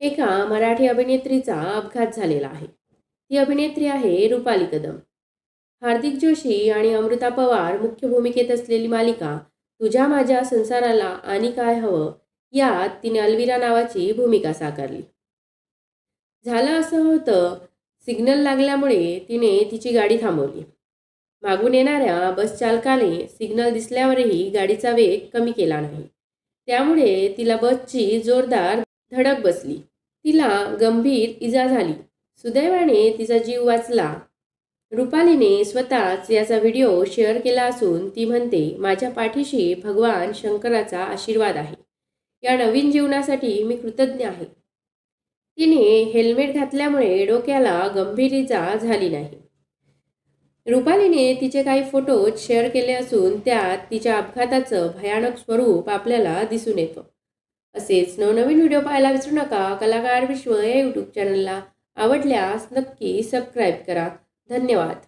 एका मराठी अभिनेत्रीचा अपघात झालेला आहे. ती अभिनेत्री आहे रुपाली कदम. हार्दिक जोशी आणि अमृता पवार मुख्य भूमिकेत असलेली मालिका तुझ्या माझ्या संसाराला आणि काय हवं यात तिने अलविरा नावाची भूमिका साकारली. झालं असं होतं सिग्नल लागल्यामुळे तिने तिची गाडी थांबवली. मागून येणाऱ्या बस चालकाने सिग्नल दिसल्यावरही गाडीचा वेग कमी केला नाही. त्यामुळे तिला बसची जोरदार धडक बसली. तिला गंभीर इजा झाली. सुदैवाने तिचा जीव वाचला. रुपालीने स्वतःच याचा व्हिडिओ शेअर केला असून ती म्हणते माझ्या पाठीशी भगवान शंकराचा आशीर्वाद आहे. या नवीन जीवनासाठी मी कृतज्ञ आहे. तिने हेल्मेट घातल्यामुळे डोक्याला गंभीर इजा झाली नाही. रुपालीने तिचे काही फोटोज शेअर केले असून त्यात तिच्या अपघाताचं भयानक स्वरूप आपल्याला दिसून येतं. असेच नवनवीन व्हिडिओ पाहायला विसरू नका. कलाकार विश्व या यूट्यूब चॅनलला आवडल्यास नक्की सबस्क्राईब करा. धन्यवाद.